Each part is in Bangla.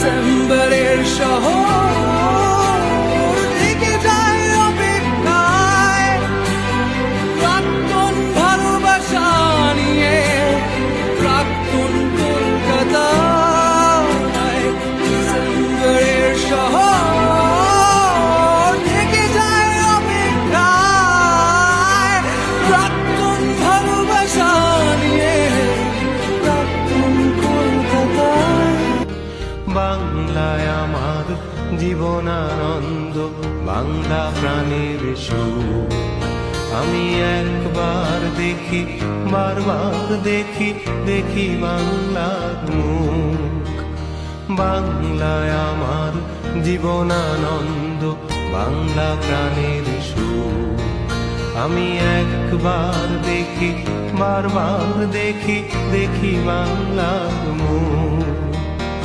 kezemből és a hol Jibanananda, Bangla প্রাণের আমি একবার দেখি, বারবার দেখি দেখি বাংলার মুখ। বাংলায় আমার জীবনানন্দ, বাংলা প্রাণের আমি একবার দেখি, বারবার দেখি দেখি বাংলার মুখ।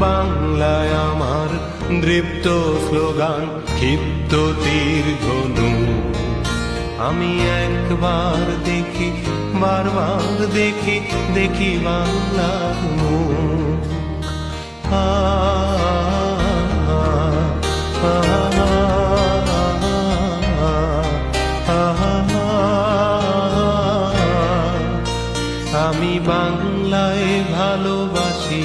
বাংলায় আমার দৃপ্ত স্লোগান ক্ষিপ্ত ধনু আমি একবার দেখি বারবার দেখি দেখি বাংলার মুখ আমি বাংলায় ভালোবাসি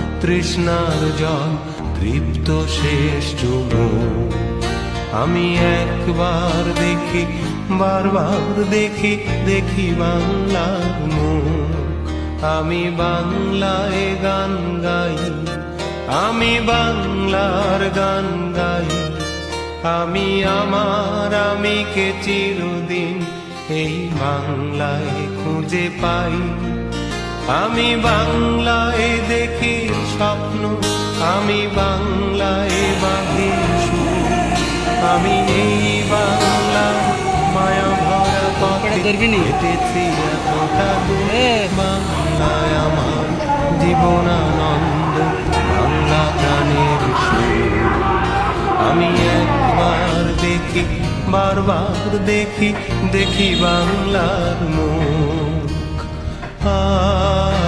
তৃষ্ণার জল, তৃপ্ত শেষ চুমুক আমি একবার দেখি, বারবার দেখি দেখি বাংলার মুখ। আমি বাংলায় গান গাই, আমি বাংলার গান গাই। আমি আমার, আমি কে চিরদিন এই বাংলায় খুঁজে পাই। আমি বাংলায় দেখি স্বপ্ন আমি বাংলায় বাঁধি আমি এই বাংলা মায়া ভরা পথে হেঁটেছি এতটা দূর। বাংলায় আমার জীবনানন্দ বাংলা গানের আমি একবার দেখি বারবার দেখি দেখি বাংলার মুখ আ